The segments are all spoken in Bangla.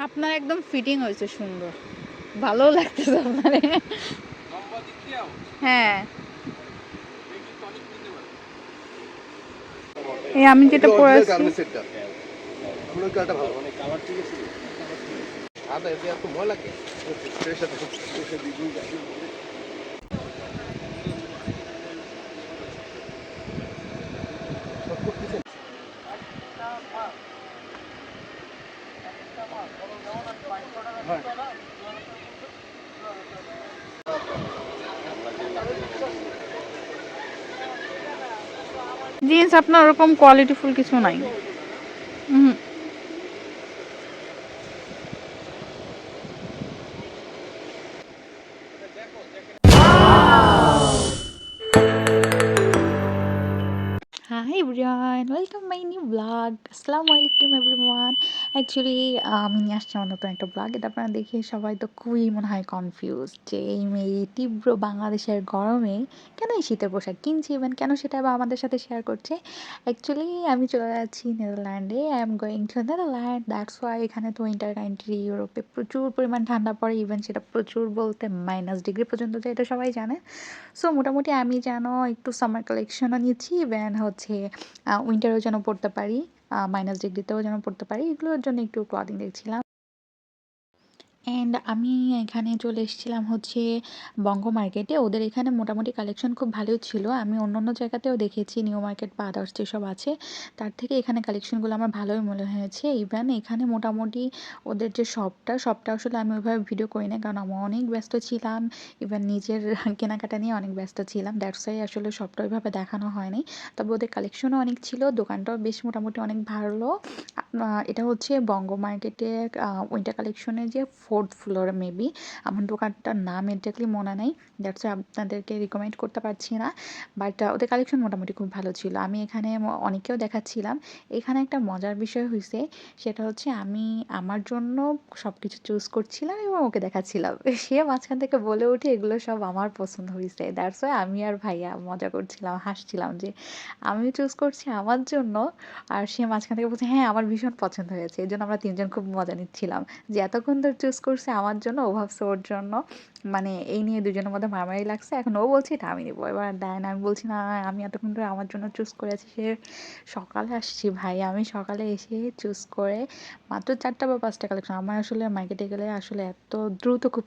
আপনার একদম ফিটিং হয়েছে সুন্দর। ভালো লাগতেছে আপনার। হ্যাঁ। এই আমি যেটা পরে আছি এতে এত ময়লা কে এর সাথে এসে দিবি সব করতেছেন জিন্স আপনার ওরকম কোয়ালিটিফুল কিছু নাই। ব্লগ আসসালামু আলাইকুম এভরিওয়ান অ্যাকচুয়ালি আমি নিয়ে আসছি আমার নতুন একটা ব্লগ এটা আপনারা দেখে সবাই তো খুবই মনে হয় কনফিউজ যে এই মেয়ে তীব্র বাংলাদেশের গরমে কেন এই শীতের পোশাক কিনছি ইভেন কেন সেটা আবার আমাদের সাথে শেয়ার করছে? অ্যাকচুয়ালি আমি চলে যাচ্ছি নেদারল্যান্ডে I am going to Netherland that's why এখানে তো উইন্টার কান্ট্রি ইউরোপে প্রচুর পরিমাণ ঠান্ডা পড়ে। ইভেন সেটা প্রচুর বলতে মাইনাস ডিগ্রি পর্যন্ত যায়, এটা সবাই জানে। সো মোটামুটি আমি যেন একটু সামার কালেকশনও নিচ্ছি ইভেন হচ্ছে উইন্টারও যেন পড়তে পারি। মাইনাস ডিগ্রিতেও যেন পড়তে পারি। এগুলোর জন্য একটু ক্লদিং দেখছিলাম। অ্যান্ড আমি এখানে চলে এসেছিলাম হচ্ছে বঙ্গ মার্কেটে ওদের এখানে মোটামুটি কালেকশন খুব ভালোই ছিল। আমি অন্য অন্য জায়গাতেও দেখেছি নিউ মার্কেট বা আদার্স যেসব আছে, তার থেকে এখানে কালেকশনগুলো আমার ভালোই মনে হয়েছে। ইভেন এখানে মোটামুটি ওদের যে শপটা শপটা আসলে আমি ওইভাবে ভিডিও করি না কারণ আমি অনেক ব্যস্ত ছিলাম। ইভেন নিজের কেনাকাটা নিয়ে অনেক ব্যস্ত ছিলাম। দ্যাটস ওয়াই আসলে শপটা ওইভাবে দেখানো হয়নি। তবে ওদের কালেকশনও অনেক ছিল, দোকানটাও বেশ মোটামুটি অনেক ভালো। এটা হচ্ছে বঙ্গ মার্কেটে উইন্টার কালেকশনের যে ফোর্থ ফ্লোরে মেবি আমার দোকানটার নাম এক্স্যাক্টলি মনে নেই। দ্যাটস আপনাদেরকে রিকমেন্ড করতে পারছি না। বাট ওদের কালেকশন মোটামুটি খুব ভালো ছিল। আমি এখানে অনেকেও দেখাচ্ছিলাম। এখানে একটা মজার বিষয় হয়েছে সেটা হচ্ছে আমি আমার জন্য সব কিছু চুজ করছিলাম এবং ওকে দেখাচ্ছিলাম। সে মাঝখান থেকে বলে উঠে এগুলো সব আমার পছন্দ হয়েছে দ্যাটস ওয়াই আমি আর ভাইয়া মজা করছিলাম, হাসছিলাম যে আমি চুজ করছি আমার জন্য। আর সে মাঝখান থেকে বলছে হ্যাঁ আমার ভীষণ পছন্দ হয়েছে। এই জন্য আমরা তিনজন খুব মজা নিচ্ছিলাম। যে এতক্ষণ ধরে চুজ করছে আমার জন্য, ও ভাবছে ওর জন্য। মানে এই নিয়ে দুজনের মধ্যে মারামারি লাগছে। এখন ও বলছে, এটা আমি নেব। এবার দেয় না আমি বলছি, না, আমি এতক্ষণ ধরে আমার জন্য চুজ করেছি সে সকালে আসছি, ভাই, আমি সকালে এসে চুজ করে মাত্র চারটা বা পাঁচটা কালেকশন আমার আসলে মার্কেটে গেলে আসলে এত দ্রুত খুব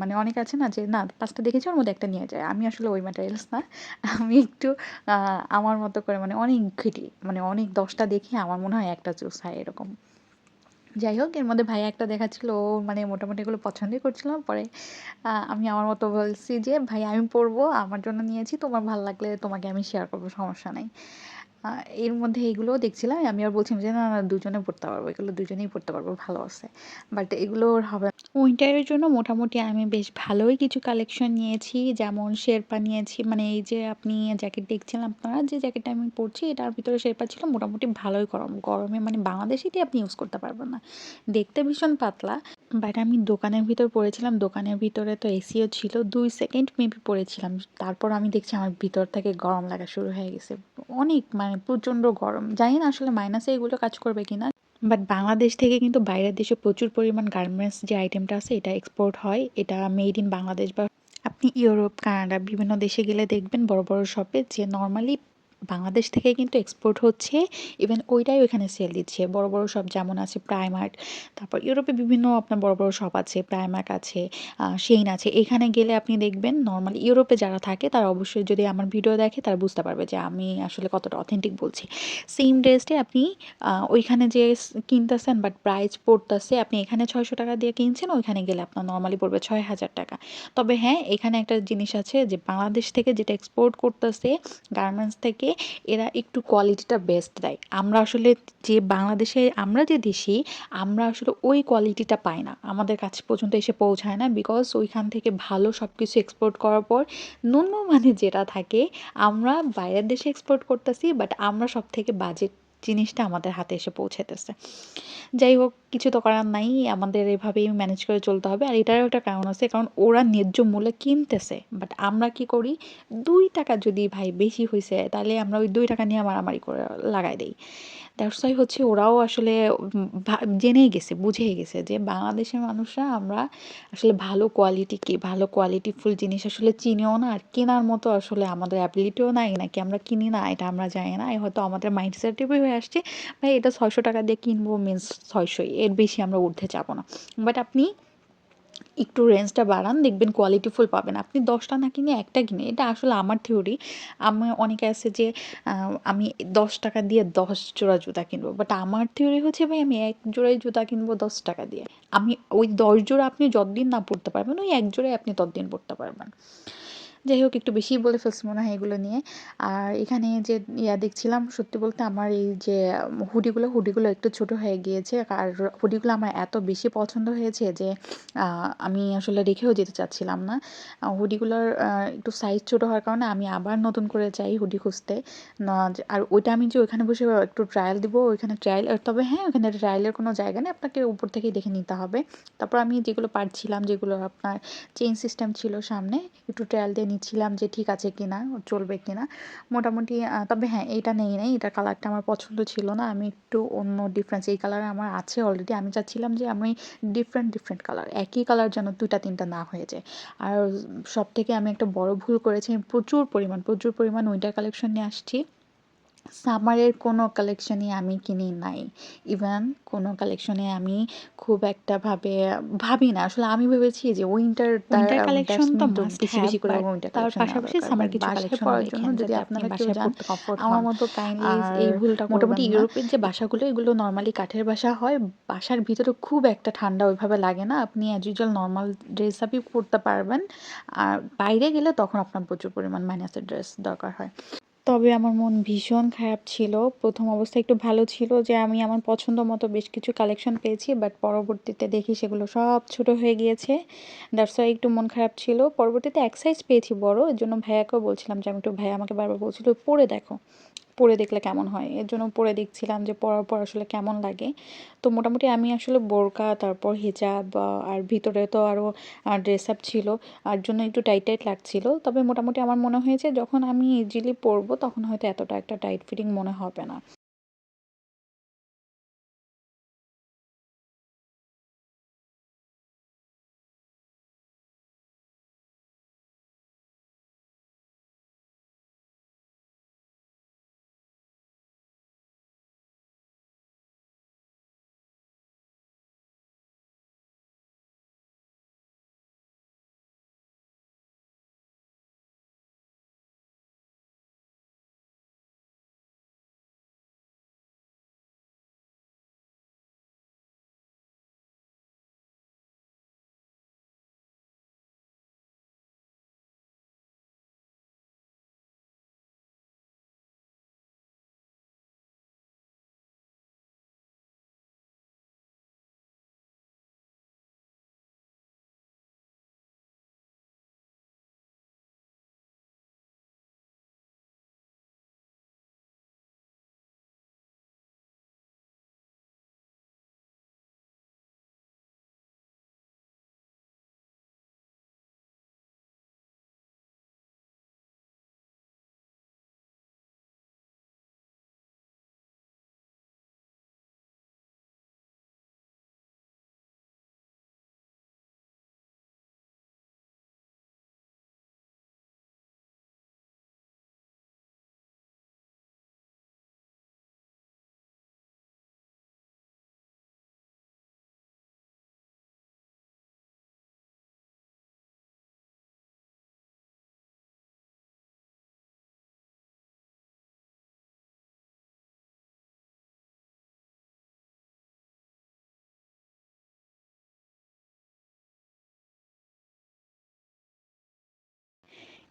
মানে অনেক আছে না যে, না, পাঁচটা দেখেছি, ওর মধ্যে একটা নিয়ে যায়। আমি আসলে ওই ম্যাটেরিয়ালস না। আমি একটু আমার মতো করে মানে অনেক ঘিটি মানে অনেক দশটা দেখে আমার মনে হয় একটা চুজ হয় এরকম। যাই হোক, এর মধ্যে ভাইয়া একটা দেখাচ্ছিল, ও মানে মোটামুটি এগুলো পছন্দই করছিলাম পরে আমি আমার মতো বলছি যে ভাই আমি পড়ব আমার জন্য নিয়েছি, তোমার ভালো লাগলে তোমাকে আমি শেয়ার করব, সমস্যা নাই। এর মধ্যে এগুলোও দেখছিলাম। আমি আর বলছিলাম যে, না না, দুজনে পড়তে পারব। এগুলো দুজনেই পড়তে পারব, ভালো আছে। বাট এগুলো ওর হবে উইন্টারের জন্য মোটামুটি আমি বেশ ভালোই কিছু কালেকশন নিয়েছি। যেমন শেরপা নিয়েছি। মানে এই যে আপনি জ্যাকেট দেখছিলেন আপনারা, যে জ্যাকেটটা আমি পরছি, এটার ভিতরে শেরপা ছিল মোটামুটি ভালোই গরম। গরমে মানে বাংলাদেশিতে আপনি ইউজ করতে পারবেন না। দেখতে ভীষণ পাতলা। বাট আমি দোকানের ভিতর পড়েছিলাম। দোকানের ভিতরে তো এসিও ছিল। দুই সেকেন্ড মেবি পড়েছিলাম। তারপর আমি দেখছি আমার ভিতর থেকে গরম লাগা শুরু হয়ে গেছে। অনেক মানে প্রচণ্ড গরম। জানি না আসলে মাইনাসে এগুলো কাজ করবে কিনা। বাট বাংলাদেশ থেকে কিন্তু বাইরের দেশে প্রচুর পরিমাণ গার্মেন্টস যে আইটেমটা আছে, এটা এক্সপোর্ট হয়। এটা মেড ইন বাংলাদেশ বা আপনি ইউরোপ, কানাডা বিভিন্ন দেশে গেলে দেখবেন বড় বড় শপে যে নর্মালি বাংলাদেশ থেকে কিন্তু এক্সপোর্ট হচ্ছে ইভেন ওইটাই ওইখানে সেল দিচ্ছে। বড় বড় শপ যেমন আছে প্রাইমার্ট তারপর ইউরোপে বিভিন্ন আপনার বড় বড় শপ আছে প্রাইমার্ক আছে সেইন আছে। এখানে গেলে আপনি দেখবেন নর্মালি ইউরোপে যারা থাকে, তারা অবশ্যই যদি আমার ভিডিও দেখে, তারা বুঝতে পারবে যে আমি আসলে কতটা অথেন্টিক বলছি। সেম ড্রেসটাই আপনি ওইখানে যে কিনতেছেন বাট প্রাইস পড়তেছে, আপনি এখানে ছয়শো টাকা দিয়ে কিনছেন, ওইখানে গেলে আপনার নর্মালি পড়বে ছয় হাজার টাকা। তবে হ্যাঁ এখানে একটা জিনিস আছে যে, বাংলাদেশ থেকে যেটা এক্সপোর্ট করতেছে গার্মেন্টস থেকে এরা একটু কোয়ালিটিটা বেস্ট দেয়। আমরা আসলে যে বাংলাদেশে আমরা যে দেশি, আমরা আসলে ওই কোয়ালিটিটা পাই না। আমাদের কাছে পর্যন্ত এসে পৌঁছায় না বিকজ ওইখান থেকে ভালো সব কিছু এক্সপোর্ট করার পর ন্যূন মানে যেটা থাকে, আমরা বাইরের দেশে এক্সপোর্ট করতেছি বাট আমরা সব থেকে বাজেট জিনিসটা আমাদের হাতে এসে পৌঁছাতেছে যাই হোক, কিছু তো করার নাই, আমাদের এভাবেই ম্যানেজ করে চলতে হবে। আর এটারও একটা কারণ আছে, কারণ ওরা ন্যায্য মূল্যে কিনতেছে। বাট আমরা কি করি, দুই টাকা যদি ভাই বেশি হয়েছে তাহলে আমরা ওই দুই টাকা নিয়ে মারামারি করে লাগাই দিই। দ্যাটস ওয়াই হচ্ছে ওরাও আসলে জেনেই গেছে, বুঝেই গেছে যে বাংলাদেশের মানুষরা আমরা আসলে ভালো কোয়ালিটি কি, ভালো কোয়ালিটিফুল জিনিস আসলে চিনিও না আর কেনার মতো আসলে আমাদের অ্যাবিলিটিও নাই, নাকি আমরা কিনি না, এটা আমরা জানি না হয়তো আমাদের মাইন্ডসেটিভই হয়ে আসছে, ভাই এটা ছয়শো টাকা দিয়ে কিনবো মিনস ছয়শোই, এর বেশি আমরা ঊর্ধ্বে যাব না। বাট আপনি একটু রেঞ্জটা বাড়ান, দেখবেন কোয়ালিটি ফুল পাবেন। আপনি দশটা না কিনে একটা কিনে, এটা আসলে আমার থিওরি আমার অনেকে আছে যে আমি দশ টাকা দিয়ে দশ জোড়া জুতা কিনবো বাট আমার থিওরি হচ্ছে ভাই, আমি এক জোড়াই জুতা কিনবো দশ টাকা দিয়ে। আমি ওই দশ জোড়া আপনি যতদিন না পড়তে পারবেন, ওই এক জোড়াই আপনি ততদিন পড়তে পারবেন। যাই হোক, একটু বেশিই বলে ফেলছি মনে হয় এগুলো নিয়ে। আর এখানে যে ইয়া দেখছিলাম, সত্যি বলতে আমার এই যে হুডিগুলো হুডিগুলো একটু ছোট হয়ে গিয়েছে। আর হুডিগুলো আমার এত বেশি পছন্দ হয়েছে যে আমি আসলে রেখেও যেতে চাচ্ছিলাম না। হুডিগুলোর একটু সাইজ ছোট হওয়ার কারণে আমি আবার নতুন করে চাই হুডি খুঁজতে। আর ওইটা আমি যে ওইখানে বসে একটু ট্রায়াল দিব, ওইখানে ট্রায়াল তবে হ্যাঁ ওইখানে ট্রায়ালের কোনো জায়গা নেই। আপনাকে উপর থেকেই দেখে নিতে হবে। তারপর আমি যেগুলো পারছিলাম, যেগুলো আপনার চেইন সিস্টেম ছিল সামনে, একটু ট্রায়াল দিয়ে নিচ্ছিলাম যে ঠিক আছে কিনা, চলবে কিনা। মোটামুটি তবে হ্যাঁ এটা নেই, নাই। এটা কালারটা আমার পছন্দ ছিল না। আমি একটু অন্য ডিফারেন্স এই কালার আমার আছে অলরেডি আমি চাচ্ছিলাম যে আমি ডিফারেন্ট ডিফারেন্ট কালার একই কালার যেন দুটা তিনটা না হয়ে যায়। আর সব থেকে আমি একটা বড় ভুল করেছি, আমি প্রচুর পরিমাণ প্রচুর পরিমাণ উইন্টার কালেকশন নিয়ে আসছি। সামারের কোনো কালেকশনই আমি কিনি নাই। ইভেন কোনো কালেকশনে আমি খুব একটা ভাবে ভাবি না। আসলে আমি ভেবেছি যে উইন্টার Winter collection তো বেশি বেশি করে উইন্টার তার পাশাপাশি summer কিছু পরার রেখেন জন্য যদি আপনারা কেউ যান আমার। মতো কাইন্ডলি এই ভুলটা মোটামুটি ইউরোপের যে বাসাগুলো এগুলো নর্মালি কাঠের বাসা হয়। বাসার ভিতরে খুব একটা ঠান্ডা ওইভাবে লাগে না। আপনি অ্যাজ ইউজুয়াল নর্মাল ড্রেস আপই পরতে পারবেন। আর বাইরে গেলে তখন আপনার প্রচুর পরিমাণ মাইনাসের ড্রেস দরকার হয়। তবে আমার মন ভীষণ খারাপ ছিল। প্রথম অবস্থা একটু ভালো ছিল যে আমি আমার পছন্দ মতো বেশ কিছু কালেকশন পেয়েছি বাট পরবর্তীতে দেখি সেগুলো সব ছোট হয়ে গিয়েছে। দ্যাটস ওয়াই একটু মন খারাপ ছিল। পরবর্তীতে এক সাইজ পেয়েছি বড়, এর জন্য ভাইয়াকেও বলছিলাম যে, আমি একটু ভাইয়া আমাকে বারবার বলছিল, পরে দেখো। পরে দেখলে কেমন হয়? এর জন্য পরে দেখছিলাম যে পরার পর আসলে কেমন লাগে। তো মোটামুটি আমি আসলে বোরকা, তারপর হিজাব আর ভিতরে তো আরও ড্রেস আপ ছিল। আর জন্য একটু টাইট টাইট লাগছিল। তবে মোটামুটি আমার মনে হয়েছে যখন আমি ইজিলি পরবো তখন হয়তো এতটা একটা টাইট ফিটিং মনে হবে না।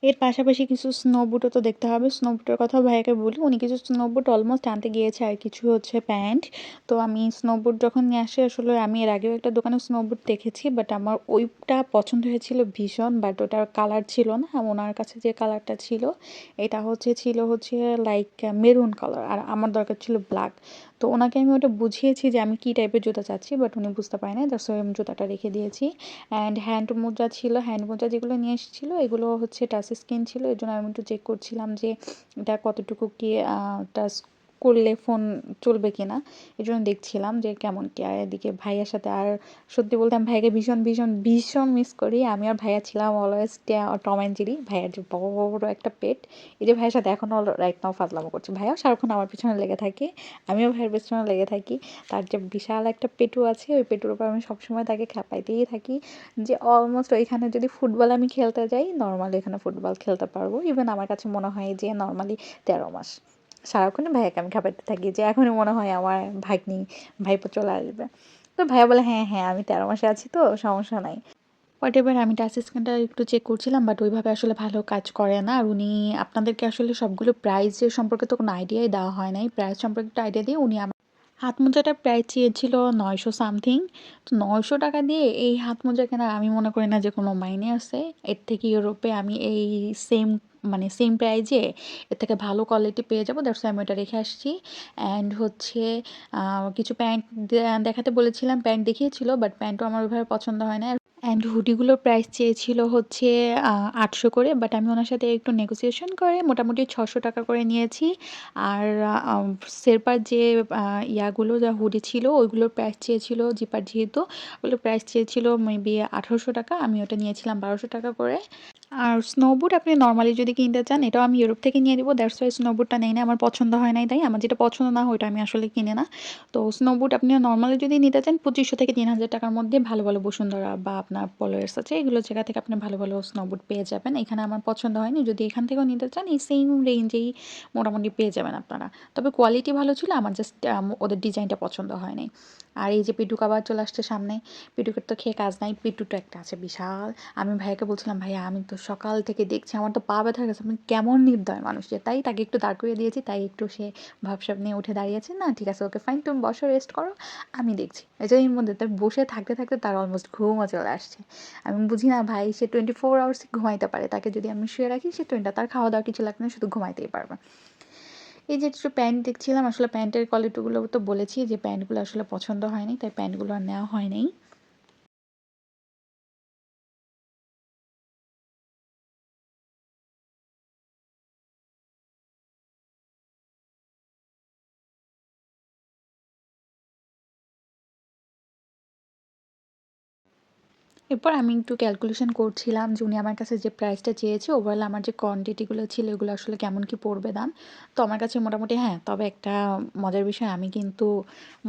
এর পাশাপাশি কিছু স্নো বুটও তো দেখতে হবে। স্নো বুটের কথা ভাইয়াকে বলি, উনি কিছু স্নো বুট অলমোস্ট আনতে গিয়েছে আর কিছু হচ্ছে প্যান্ট তো আমি স্নো বুট যখন নিয়ে আসি, আসলে আমি এর আগেও একটা দোকানে স্নো বুট দেখেছি বাট আমার ওইটা পছন্দ হয়েছিল ভীষণ বাট ওটার কালার ছিল না ওনার কাছে যে কালারটা ছিল, এটা হচ্ছে, ছিল হচ্ছে লাইক মেরুন কালার আর আমার দরকার ছিল ব্ল্যাক তো ওনাকে আমি ওটা বুঝিয়েছি যে আমি কী টাইপের জুতা চাচ্ছি বাট উনি বুঝতে পারে না দ্যাটস আমি জুতাটা রেখে দিয়েছি। অ্যান্ড হ্যান্ড মোজা ছিল হ্যান্ড মোজা যেগুলো নিয়ে এসেছিল, এগুলো হচ্ছে টাচ স্ক্রিন ছিল। এর জন্য আমি একটু চেক করছিলাম যে এটা কতটুকু কি টাচ করলে ফোন চলবে কিনা, এই জন্য দেখছিলাম যে কেমন কি আর এদিকে ভাইয়ার সাথে আর সত্যি বলতে আমি ভাইয়াকে ভীষণ ভীষণ ভীষণ মিস করি। আমি আর ভাইয়া ছিলাম অলওয়েজ টম অ্যান্ড জেরি ভাইয়ার যে বড় বড় একটা পেট এই যে ভাইয়ের সাথে এখনও রাইট নাও ফাজলামো করছে। ভাইয়াও সারাক্ষণ আমার পিছনে লেগে থাকে, আমিও ভাইয়ের পিছনে লেগে থাকি। তার যে বিশাল একটা পেটু আছে, ওই পেটুর উপর আমি সবসময় তাকে খেপাইতেই থাকি যে অলমোস্ট ওইখানে যদি ফুটবল আমি খেলতে যাই নর্মালি এখানে ফুটবল খেলতে পারব। ইভেন আমার কাছে মনে হয় যে নর্মালি তেরো মাস। সারাক্ষণই ভাইয়াকে আমি খাপাইতে থাকি যে এখনই মনে হয় আমার ভাগ্নি ভাইপো চলে আসবে। তো ভাইয়া বলে হ্যাঁ হ্যাঁ আমি তেরো মাসে আছি তো, সমস্যা নাই। হোয়াট এভার আমি টাচ স্ক্রিনটা একটু চেক করছিলাম বাট ওইভাবে আসলে ভালো কাজ করে না। আর উনি আপনাদেরকে আসলে সবগুলো প্রাইসের সম্পর্কে তো কোনো আইডিয়াই দেওয়া হয় নাই। প্রাইস সম্পর্কে একটা আইডিয়া দিয়ে উনি আমার হাত মোজাটার প্রাইস চেয়েছিল নয়শো সামথিং তো নয়শো টাকা দিয়ে এই হাত মোজা কেনার আমি মনে করি না যে কোনো মাইনে আছে। এর থেকে ইউরোপে আমি এই সেম মানে সেম প্রাইজে এর থেকে ভালো কোয়ালিটি পেয়ে যাব দ্যাটস আমি ওটা রেখে আসছি। অ্যান্ড হচ্ছে কিছু প্যান্ট দেখাতে বলেছিলাম প্যান্ট দেখিয়েছিল বাট প্যান্টও আমার ওইভাবে পছন্দ হয় না। অ্যান্ড হুডিগুলোর প্রাইস চেয়েছিল হচ্ছে আটশো করে বাট আমি ওনার সাথে একটু নেগোসিয়েশন করে মোটামুটি ছশো টাকা করে নিয়েছি। আর শেরপার যে ইয়াগুলো, যা হুডি ছিল, ওইগুলোর প্রাইস চেয়েছিল জিপার যেহেতু, ওগুলোর প্রাইস চেয়েছিল মেবি আঠারোশো টাকা, আমি ওটা নিয়েছিলাম বারোশো টাকা করে। আর স্নোবুট আপনি নর্মালি যদি কিনতে চান, এটাও আমি ইউরোপ থেকে নিয়ে দিব দ্যাটস ওয়াই স্নোবুটটা নেই না, আমার পছন্দ হয় নাই তাই। আমার যেটা পছন্দ না ওটা আমি আসলে কিনে না। তো স্নোবুট আপনি নর্মালি যদি নিতে চান, পঁচিশশো থেকে তিন হাজার টাকার মধ্যে ভালো ভালো বসুন্ধরা বা আপনার পলোয়ার্স আছে, এগুলো জায়গা থেকে আপনি ভালো ভালো স্নোবুট পেয়ে যাবেন। এখানে আমার পছন্দ হয়নি, যদি এখান থেকেও নিতে চান, এই সেম রেঞ্জেই মোটামুটি পেয়ে যাবেন আপনারা। তবে কোয়ালিটি ভালো ছিল, আমার জাস্ট ওদের ডিজাইনটা পছন্দ হয় নাই আর এই যে পিটুক আবার চলে আসছে সামনে, পিটুকের তো খেয়ে কাজ নাই পিটুটা একটা আছে বিশাল। আমি ভাইয়াকে বলছিলাম, ভাইয়া, আমি তো সকাল থেকে দেখছি, আমার তো পা ব্যথা গেছে। আপনি কেমন নির্দয় মানুষ যে, তাই তাকে একটু দাঁড় করিয়ে দিয়েছি, তাই একটু সে ভাবসাব নিয়ে উঠে দাঁড়িয়েছে। না, ঠিক আছে, ওকে ফাইন তুমি বসো রেস্ট করো, আমি দেখছি। এই যে মধ্যে তার বসে থাকতে থাকতে তার অলমোস্ট ঘুমও চলে আসছে। আমি বুঝি না ভাই, সে টোয়েন্টি ফোর আওয়ার্স ঘুমাইতে পারে। তাকে যদি আমি শুয়ে রাখি, সে টোয়েন্টি তার খাওয়া দাওয়া কিছু লাগবে না, শুধু ঘুমাইতেই পারবে। এই যে, একটু প্যান্ট দেখছিলাম, আসলে প্যান্টের কোয়ালিটিগুলো তো বলেছি যে প্যান্টগুলো আসলে পছন্দ হয়নি, তাই প্যান্টগুলো আর নেওয়া হয় নাই এরপর আমি একটু ক্যালকুলেশন করছিলাম যে উনি আমার কাছে যে প্রাইসটা চেয়েছে ওভারঅল আমার যে কোয়ান্টিটিগুলো ছিল এগুলো আসলে কেমন কি পড়বে দাম। তো আমার কাছে মোটামুটি হ্যাঁ তবে একটা মজার বিষয়, আমি কিন্তু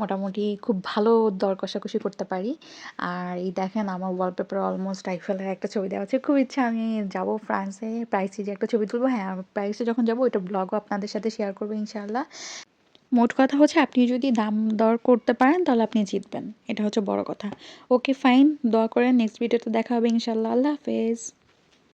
মোটামুটি খুব ভালো দর কষাকষি করতে পারি। আর এই দেখেন আমার ওয়ালপেপার অলমোস্ট আইফেলের একটা ছবি দেওয়া আছে, খুব ইচ্ছা, আমি যাব ফ্রান্সে প্রাইসে যে একটা ছবি তুলবো হ্যাঁ প্রাইসে যখন যাব, ওইটা ব্লগও আপনাদের সাথে শেয়ার করব ইনশাআল্লাহ। মোট কথা হচ্ছে আপনি যদি দাম দর করতে পারেন, তাহলে আপনি জিতবেন। এটা হচ্ছে বড় কথা। Okay, fine. দোয়া করেন। নেক্সট ভিডিওতে দেখা হবে ইনশাল্লাহ। আল্লাহ হাফেজ।